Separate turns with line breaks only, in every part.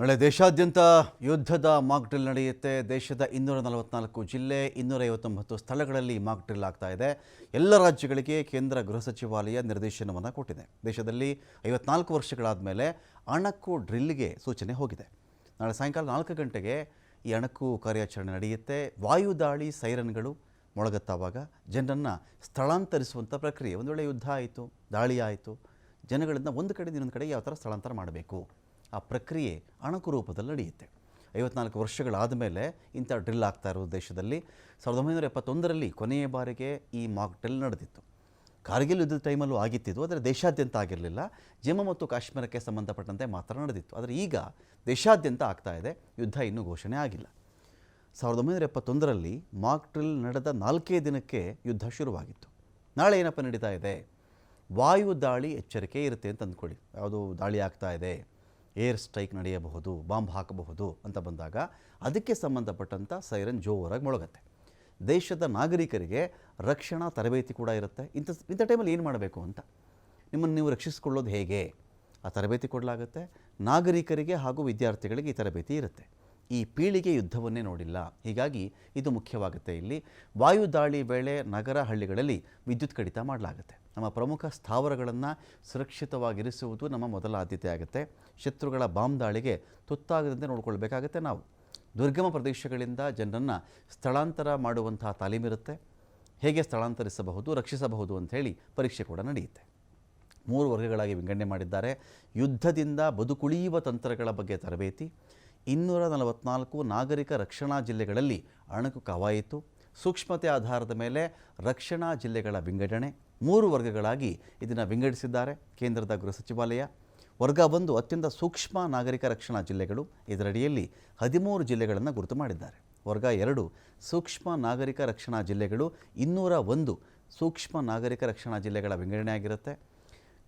ನಾಳೆ ದೇಶಾದ್ಯಂತ ಯುದ್ಧದ ಮಾಕ್ ಡ್ರಿಲ್ ನಡೆಯುತ್ತೆ. ದೇಶದ ಇನ್ನೂರ ನಲವತ್ನಾಲ್ಕು ಜಿಲ್ಲೆ ಇನ್ನೂರ ಐವತ್ತೊಂಬತ್ತು ಸ್ಥಳಗಳಲ್ಲಿ ಮಾಕ್ ಡ್ರಿಲ್ ಆಗ್ತಾ ಇದೆ. ಎಲ್ಲ ರಾಜ್ಯಗಳಿಗೆ ಕೇಂದ್ರ ಗೃಹ ಸಚಿವಾಲಯ ನಿರ್ದೇಶನವನ್ನು ಕೊಟ್ಟಿದೆ. ದೇಶದಲ್ಲಿ ಐವತ್ನಾಲ್ಕು ವರ್ಷಗಳಾದ ಮೇಲೆ ಅಣಕು ಡ್ರಿಲ್ಗೆ ಸೂಚನೆ ಹೋಗಿದೆ. ನಾಳೆ ಸಾಯಂಕಾಲ ನಾಲ್ಕು ಗಂಟೆಗೆ ಈ ಅಣಕು ಕಾರ್ಯಾಚರಣೆ ನಡೆಯುತ್ತೆ. ವಾಯುದಾಳಿ ಸೈರನ್ಗಳು ಮೊಳಗತ್ತಾವಾಗ ಜನರನ್ನು ಸ್ಥಳಾಂತರಿಸುವಂಥ ಪ್ರಕ್ರಿಯೆ. ಒಂದು ವೇಳೆ ಯುದ್ಧ ಆಯಿತು, ದಾಳಿ ಆಯಿತು ಜನಗಳಿಂದ ಒಂದು ಕಡೆಯಿಂದ ಇನ್ನೊಂದು ಕಡೆ ಯಾವ ಥರ ಸ್ಥಳಾಂತರ ಮಾಡಬೇಕು? ಆ ಪ್ರಕ್ರಿಯೆ ಅಣಕು ರೂಪದಲ್ಲಿ ನಡೆಯುತ್ತೆ. ಐವತ್ನಾಲ್ಕು ವರ್ಷಗಳಾದ ಮೇಲೆ ಇಂಥ ಡ್ರಿಲ್ ಆಗ್ತಾ ಇರೋದು ದೇಶದಲ್ಲಿ ಸಾವಿರದ ಒಂಬೈನೂರ ಎಪ್ಪತ್ತೊಂದರಲ್ಲಿ ಕೊನೆಯ ಬಾರಿಗೆ ಈ ಮಾಕ್ ಡ್ರಿಲ್ ನಡೆದಿತ್ತು. ಕಾರ್ಗಿಲ್ ಯುದ್ಧದ ಟೈಮಲ್ಲೂ ಆಗಿತ್ತಿದ್ದು ಆದರೆ ದೇಶಾದ್ಯಂತ ಆಗಿರಲಿಲ್ಲ. ಜಮ್ಮು ಮತ್ತು ಕಾಶ್ಮೀರಕ್ಕೆ ಸಂಬಂಧಪಟ್ಟಂತೆ ಮಾತ್ರ ನಡೆದಿತ್ತು. ಆದರೆ ಈಗ ದೇಶಾದ್ಯಂತ ಆಗ್ತಾ ಇದೆ, ಯುದ್ಧ ಇನ್ನೂ ಘೋಷಣೆ ಆಗಿಲ್ಲ. ಸಾವಿರದ ಒಂಬೈನೂರ ಎಪ್ಪತ್ತೊಂದರಲ್ಲಿ ಮಾಕ್ ಡ್ರಿಲ್ ನಡೆದ ನಾಲ್ಕೇ ದಿನಕ್ಕೆ ಯುದ್ಧ ಶುರುವಾಗಿತ್ತು. ನಾಳೆ ಏನಪ್ಪ ನಡೀತಾ ಇದೆ? ವಾಯು ದಾಳಿ ಎಚ್ಚರಿಕೆ ಇರುತ್ತೆ ಅಂತ ಅಂದ್ಕೊಳ್ಳಿ. ಯಾವುದು ದಾಳಿ ಆಗ್ತಾ ಇದೆ. ಏರ್ ಸ್ಟ್ರೈಕ್ ನಡೆಯಬಹುದು, ಬಾಂಬ್ ಹಾಕಬಹುದು ಅಂತ ಬಂದಾಗ ಅದಕ್ಕೆ ಸಂಬಂಧಪಟ್ಟಂಥ ಸೈರನ್ ಜೋರಾಗಿ ಮೊಳಗತ್ತೆ. ದೇಶದ ನಾಗರಿಕರಿಗೆ ರಕ್ಷಣಾ ತರಬೇತಿ ಕೂಡ ಇರುತ್ತೆ. ಇಂಥ ಇಂಥ ಟೈಮಲ್ಲಿ ಏನು ಮಾಡಬೇಕು ಅಂತ? ನಿಮ್ಮನ್ನು ನೀವು ರಕ್ಷಿಸಿಕೊಳ್ಳೋದು ಹೇಗೆ? ಆ ತರಬೇತಿ ಕೊಡಲಾಗುತ್ತೆ. ನಾಗರಿಕರಿಗೆ ಹಾಗೂ ವಿದ್ಯಾರ್ಥಿಗಳಿಗೆ ಈ ತರಬೇತಿ ಇರುತ್ತೆ. ಈ ಪೀಳಿಗೆ ಯುದ್ಧವನ್ನೇ ನೋಡಿಲ್ಲ. ಹೀಗಾಗಿ ಇದು ಮುಖ್ಯವಾಗುತ್ತೆ. ಇಲ್ಲಿ ವಾಯುದಾಳಿ ವೇಳೆ ನಗರ ಹಳ್ಳಿಗಳಲ್ಲಿ ವಿದ್ಯುತ್ ಕಡಿತ ಮಾಡಲಾಗುತ್ತೆ. ನಮ್ಮ ಪ್ರಮುಖ ಸ್ಥಾವರಗಳನ್ನು ಸುರಕ್ಷಿತವಾಗಿರಿಸುವುದು ನಮ್ಮ ಮೊದಲ ಆದ್ಯತೆ ಆಗುತ್ತೆ. ಶತ್ರುಗಳ ಬಾಂಬ್ ದಾಳಿಗೆ ತುತ್ತಾಗದಂತೆ ನೋಡಿಕೊಳ್ಬೇಕಾಗತ್ತೆ ನಾವು. ದುರ್ಗಮ ಪ್ರದೇಶಗಳಿಂದ ಜನರನ್ನು ಸ್ಥಳಾಂತರ ಮಾಡುವಂತಹ ತಾಲೀಮಿರುತ್ತೆ ಹೇಗೆ ಸ್ಥಳಾಂತರಿಸಬಹುದು, ರಕ್ಷಿಸಬಹುದು ಅಂಥೇಳಿ ಪರೀಕ್ಷೆ ಕೂಡ ನಡೆಯುತ್ತೆ. ಮೂರು ವರ್ಗಗಳಾಗಿ ವಿಂಗಡಣೆ ಮಾಡಿದ್ದಾರೆ. ಯುದ್ಧದಿಂದ ಬದುಕುಳಿಯುವ ತಂತ್ರಗಳ ಬಗ್ಗೆ ತರಬೇತಿ ಇನ್ನೂರ ನಲವತ್ನಾಲ್ಕು ನಾಗರಿಕ ರಕ್ಷಣಾ ಜಿಲ್ಲೆಗಳಲ್ಲಿ ಅಣಕು ಕವಾಯಿತು ಸೂಕ್ಷ್ಮತೆ ಆಧಾರದ ಮೇಲೆ ರಕ್ಷಣಾ ಜಿಲ್ಲೆಗಳ ವಿಂಗಡಣೆ, ಮೂರು ವರ್ಗಗಳಾಗಿ ಇದನ್ನು ವಿಂಗಡಿಸಿದ್ದಾರೆ ಕೇಂದ್ರದ ಗೃಹ ಸಚಿವಾಲಯ. ವರ್ಗ ಒಂದು ಅತ್ಯಂತ ಸೂಕ್ಷ್ಮ ನಾಗರಿಕ ರಕ್ಷಣಾ ಜಿಲ್ಲೆಗಳು, ಇದರಡಿಯಲ್ಲಿ ಹದಿಮೂರು ಜಿಲ್ಲೆಗಳನ್ನು ಗುರುತು ಮಾಡಿದ್ದಾರೆ. ವರ್ಗ ಎರಡು ಸೂಕ್ಷ್ಮ ನಾಗರಿಕ ರಕ್ಷಣಾ ಜಿಲ್ಲೆಗಳು, ಇನ್ನೂರ ಒಂದು ಸೂಕ್ಷ್ಮ ನಾಗರಿಕ ರಕ್ಷಣಾ ಜಿಲ್ಲೆಗಳ ವಿಂಗಡಣೆ ಆಗಿರುತ್ತೆ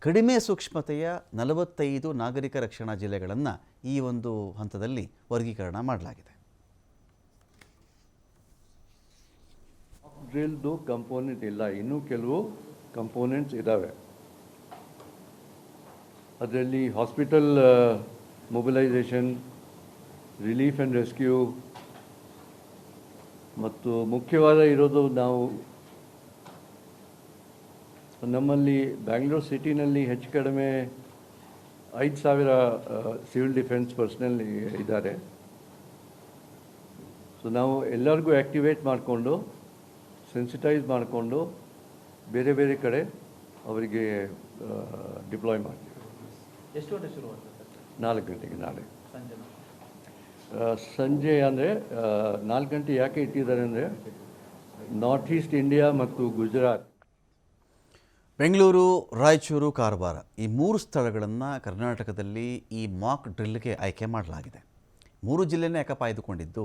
ಕಡಿಮೆ ಸೂಕ್ಷ್ಮತೆಯ ನಲವತ್ತೈದು ನಾಗರಿಕ ರಕ್ಷಣಾ ಜಿಲ್ಲೆಗಳನ್ನು ಈ ಒಂದು ಹಂತದಲ್ಲಿ ವರ್ಗೀಕರಣ ಮಾಡಲಾಗಿದೆ.
ಡ್ರಿಲ್ದು ಕಂಪೋನೆಂಟ್ ಇಲ್ಲ. ಇನ್ನೂ ಕೆಲವು ಕಂಪೋನೆಂಟ್ಸ್ ಇದ್ದಾವೆ ಅದರಲ್ಲಿ hospital mobilisation relief and rescue ಮತ್ತು ಮುಖ್ಯವಾದ ಇರೋದು ನಾವು ನಮ್ಮಲ್ಲಿ ಬ್ಯಾಂಗ್ಳೂರು ಸಿಟಿನಲ್ಲಿ ಹೆಚ್ಚು ಕಡಿಮೆ ಐದು ಸಾವಿರ ಸಿವಿಲ್ ಡಿಫೆನ್ಸ್ ಪರ್ಸ್ನಲ್ ಇದ್ದಾರೆ. ಸೊ ನಾವು ಎಲ್ಲರಿಗೂ ಆ್ಯಕ್ಟಿವೇಟ್ ಮಾಡಿಕೊಂಡು ಸೆನ್ಸಿಟೈಸ್ ಮಾಡಿಕೊಂಡು ಬೇರೆ ಬೇರೆ ಕಡೆ ಅವರಿಗೆ ಡಿಪ್ಲಾಯ್ ಮಾಡ್ತೀವಿ.
ಎಷ್ಟು ಗಂಟೆ ಶುರು
ನಾಲ್ಕು ಗಂಟೆಗೆ ನಾಳೆ.
ಸಂಜೆ
ಅಂದರೆ ನಾಲ್ಕು ಗಂಟೆ ಯಾಕೆ ಇಟ್ಟಿದ್ದಾರೆ ಅಂದರೆ ನಾರ್ತ್ ಈಸ್ಟ್ ಇಂಡಿಯಾ ಮತ್ತು ಗುಜರಾತ್
ಬೆಂಗಳೂರು, ರಾಯಚೂರು ಕಾರವಾರ ಈ ಮೂರು ಸ್ಥಳಗಳನ್ನು ಕರ್ನಾಟಕದಲ್ಲಿ ಈ ಮಾಕ್ ಡ್ರಿಲ್ಗೆ ಆಯ್ಕೆ ಮಾಡಲಾಗಿದೆ. ಮೂರು ಜಿಲ್ಲೆನೇ ಯಾಕಪ್ಪ ಆಯ್ದುಕೊಂಡಿದ್ದು,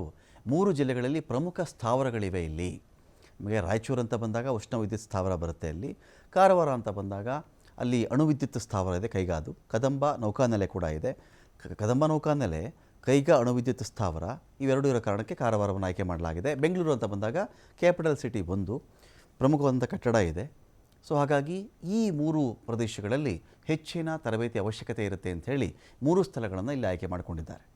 ಮೂರು ಜಿಲ್ಲೆಗಳಲ್ಲಿ ಪ್ರಮುಖ ಸ್ಥಾವರಗಳಿವೆ ಇಲ್ಲಿ. ನಮಗೆ ರಾಯಚೂರು ಅಂತ ಬಂದಾಗ ಉಷ್ಣ ವಿದ್ಯುತ್ ಸ್ಥಾವರ ಬರುತ್ತೆ ಅಲ್ಲಿ. ಕಾರವಾರ ಅಂತ ಬಂದಾಗ ಅಲ್ಲಿ ಅಣುವಿದ್ಯುತ್ ಸ್ಥಾವರ ಇದೆ, ಕೈಗಾದು. ಕದಂಬ, ನೌಕಾನೆಲೆ ಕೂಡ ಇದೆ. ಕದಂಬ, ನೌಕಾನೆಲೆ, ಕೈಗಾ ಅಣುವಿದ್ಯುತ್ ಸ್ಥಾವರ ಇವೆರಡೂ ಇರೋ ಕಾರಣಕ್ಕೆ ಕಾರವಾರವನ್ನು ಆಯ್ಕೆ ಮಾಡಲಾಗಿದೆ. ಬೆಂಗಳೂರು ಅಂತ ಬಂದಾಗ ಕ್ಯಾಪಿಟಲ್ ಸಿಟಿ ಒಂದು. ಪ್ರಮುಖವಾದಂಥ ಕಟ್ಟಡ ಇದೆ. ಸೊ ಹಾಗಾಗಿ ಈ ಮೂರು ಪ್ರದೇಶಗಳಲ್ಲಿ ಹೆಚ್ಚಿನ ತರಬೇತಿ ಅವಶ್ಯಕತೆ ಇರುತ್ತೆ ಅಂತ ಹೇಳಿ ಮೂರು ಸ್ಥಳಗಳನ್ನು ಇಲ್ಲಿ ಆಯ್ಕೆ ಮಾಡಿಕೊಂಡಿದ್ದಾರೆ.